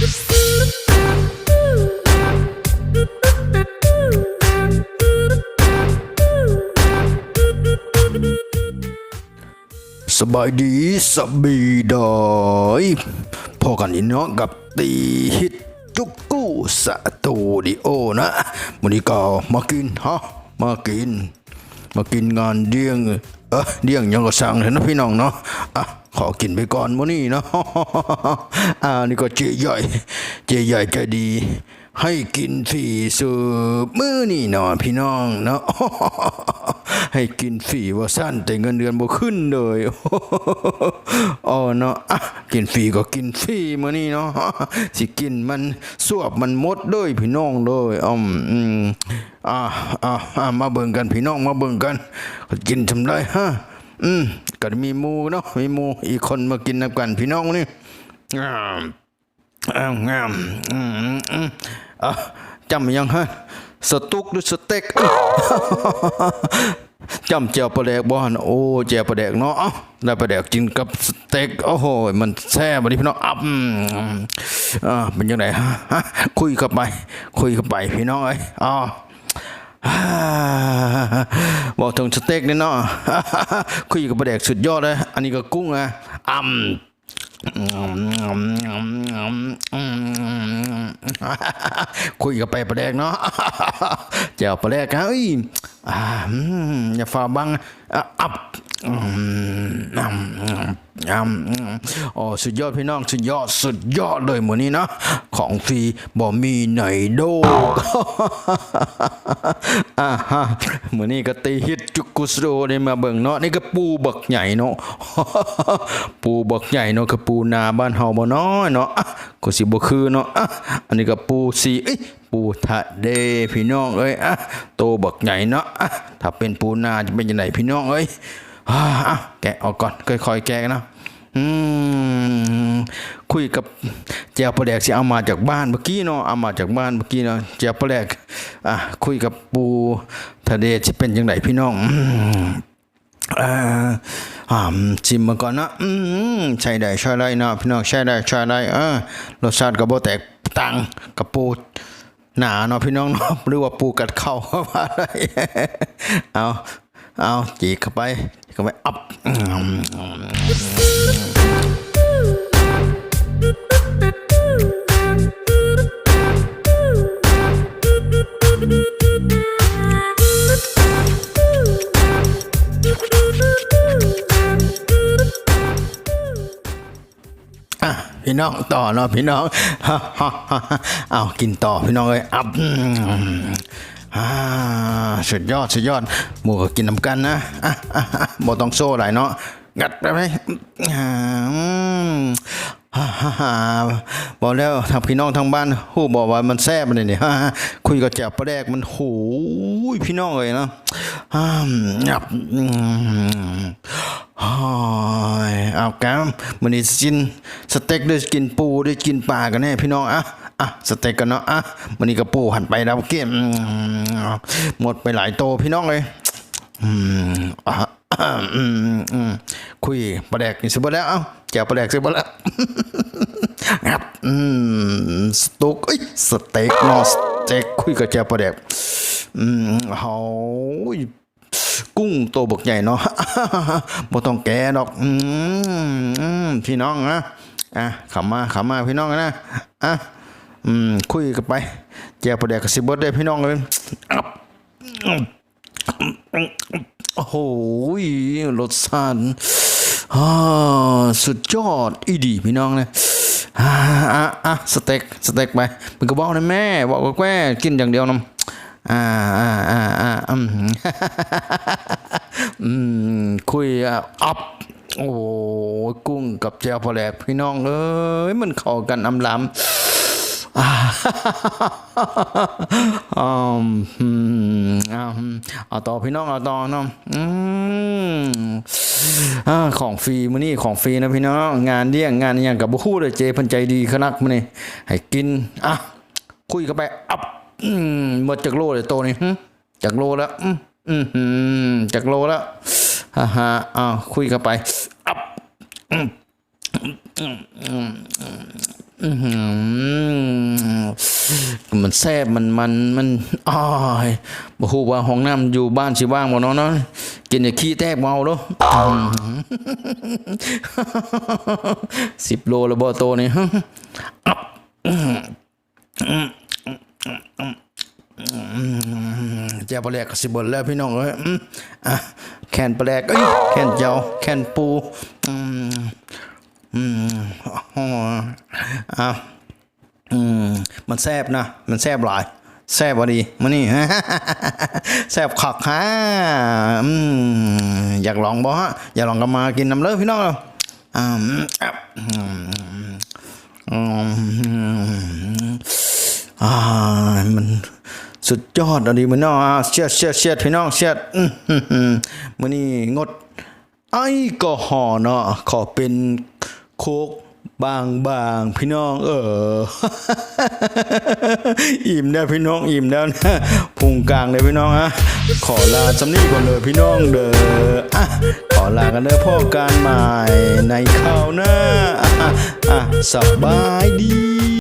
สบายดีสบีดอยพอกันอีเนาะกับตีฮิตจุกกูสตูดิโอนะวันนี้ก็มากินฮะมากิน มากินงานเดี้ยงเออเดี้ยงยังก็สั่งเลยนะพี่น้องเนาะ ขอกินไปก่อนมื้อนี้เนาะอ่านี่ก็เจใหญ่ เจใหญ่ใจดี ให้กินฟรีสูบมื้อนี่เนาะพี่น้องเนาะให้กินฟรีว่าสั้นแต่เงินเดือนบ่ขึ้นเลยอ๋อเนาะอะกินฟรีก็กินฟรีมื้อนี้เนาะสิกินมันสวบมันหมดเลยพี่น้องเลยอืมอืมอ่าอ่าอ่ามาเบิ่งกันพี่น้องมาเบิ่งกัน กินทำได้ฮะ อืมก็มีมูเนาะมีมูอีกคนมากินนำกันพี่น้องนี่งามงามงามอืมอืมอะจำยังฮะสตุกหรือสเต็กจำเจียวปลาแดกบ่หันโอ้เจียวปลาแดกเนาะเอ้าได้ปลาแดกกินกับสเต็กโอ้โหมันแซ่บอันนี้พี่น้องอับอืมอ่าเป็นยังไงฮะคุยเข้าไป คุยเข้าไปพี่น้องเอ้ยอ๋ออ่า ถึงสเต็กนี่เนาะคุยกับประเด็กสุดยอดเลย อันนี้ก็กุ้งอะอ่ำคุยกับไปประเด็กเนาะเจ้าประเด็กฮะเอ้ยอ่าอืมอย่าฝ่าบังอะอับ อืมอืมอืมอืมโอ้สุดยอดพี่น้องสุดยอดสุดยอดเลยหมือนี้นะ ของฟรีบ่มีไหนโดอ่าฮะเหมือนนี่ก็ตีฮิตจุกุสโดได้มาเบิ่งเนาะนี่ก็ปูบักใหญ่เนาะปูบักใหญ่เนาะคือปูนาบ้านเฮาบ่น้อยเนาะก็สิบ่คือเนาะอันนี้ก็ปูสีเอ้ยปูทะเดพี่น้องเอ้ยอะโตบักใหญ่เนาะถ้าเป็นปูนาจะเป็นจังไดพี่น้องเอ้ย อ่าอะแกะออกก่อนค่อยๆแกะนะอืมคุยกับเจียวปลาแดกสิเอามาจากบ้านเมื่อกี้เนาะเอามาจากบ้านเมื่อกี้เนาะเจียวปลาแดกอะคุยกับปูทะเลสิเป็นจังไดพี่น้องอ่าอ่าชิมมาก่อนนะอืมใช่ได้ใช่ได้นะพี่น้องใช่ได้ใช่ได้อ่ารสชาติก็บ่แตกต่างกับปูหนาเนาะพี่น้องเนาะหรือว่าปูกัดเข้าเข้ามาได้เอา เอาจีกเข้าไปเข้าไปอัพอืมอะพี่น้องต่อเนาะพี่น้องฮ่าฮ่าฮ่าเอากินต่อพี่น้องเอ้ยอับ อ่าสุดยอดสุดยอด หมูก็กินน้ำกันนะอะอะอะบ่ต้องโซ่หลายเนาะงัดไปไหมอ่าอืมฮ่าฮ่าฮ่าบอกแล้วทางพี่น้องทางบ้านฮู้บอกว่ามันแซ่บเลยนี่ฮ่าฮ่าคุยกับแจ่วปลาแดกมันโหยพี่น้องเลยเนาะอ่างับอืมโอ้ยเอาแกมมันนี้กินสเต็กด้วยกินปูด้วยกินปลากันแน่พี่น้องอะ อะสเต็กกันเนาะอะมันนี้ก็ปูหันไปแล้วเกี้ยมหมดไปหลายโตพี่น้องเลยอืมอะอืมอืมคุยปลาแดกนี่สิบ่แล้วเอ้าแจวปลาแดกสิบ่แล้วงับอืมสตุกเอ้ยสเต็กเนาะสเต็กคุยกับแจวปลาแดกอืมเฮากุ้งโตบกใหญ่เนาะบ่ต้องแกะดอกอืมอืมพี่น้องนะอะขำมาขำมาพี่น้องนะอะ อืมคุยกันไปแจวประเดี๋ยวกสิบดได้พี่น้องเลยอับโอ้โหรสชาติสุดยอดอีดีพี่น้องเลยอะอะสเต็กสเต็กไปมันก็บอกนะแม่บอกว่าแก้กินอย่างเดียวนะอ่าอ่าอ่าอ่าอืมคุยอัพโอ้กุ้งกับแจวพอแหลกพี่น้องเอ้ยมันเข้ากันอำลำ เอาต่อพี่น้องเอาต่อเนาะของฟรีมื้อนี้ของฟรีนะพี่น้องงานเลี้ยงงานอย่างกับบ่ฮู้เลยเจเพันใจดีขนักมื้อนี้ให้กินอะคุยกันไปอัพอืมหมดจากโลเลยโตนี่จากโลแล้วจากโลแล้วฮ่าฮ่าอ้าวคุยกันไปอัพอื มันแซ่บมันมันมันอ้ายบ่ฮู้ว่าห้องน้ำอยู่บ้านสิว่างบ่เนาะเนาะกินอย่าขี้แตกเมาเด้อสิบโลแล้วบ่โตนี่เจ้าปลาแหลกสิบ่นแล้วพี่น้องเอ้ยแขนปลาแหลกเอ้ยแขนเจ้าแขนปูอืม อืมอ๋ออะอืมมันแซบนะ มันแซบหลาย แซบพอดีมานี่แซบขักฮะอืมอยากลองบ่ฮะอยากลองก็มากินน้ำเลิศพี่น้องเราอ่าอืมอืมอ่ามันสุดยอดอะดีมันนาะอะเชียดเชียดเชียดพี่น้องเชียดมอือนี้งดไอ้ก็ห่อเนาะขอเป็น คกบางบางพี่น้อง เออ อิ่มแล้วพี่น้องอิ่มแล้วนะพุงกลางเลยพี่น้องฮะขอลาจำนี่ก่อนเลยพี่น้องเด้ออะขอลากันเด้อพ่อการใหม่ในข่าวหน้าอะอะสบายดี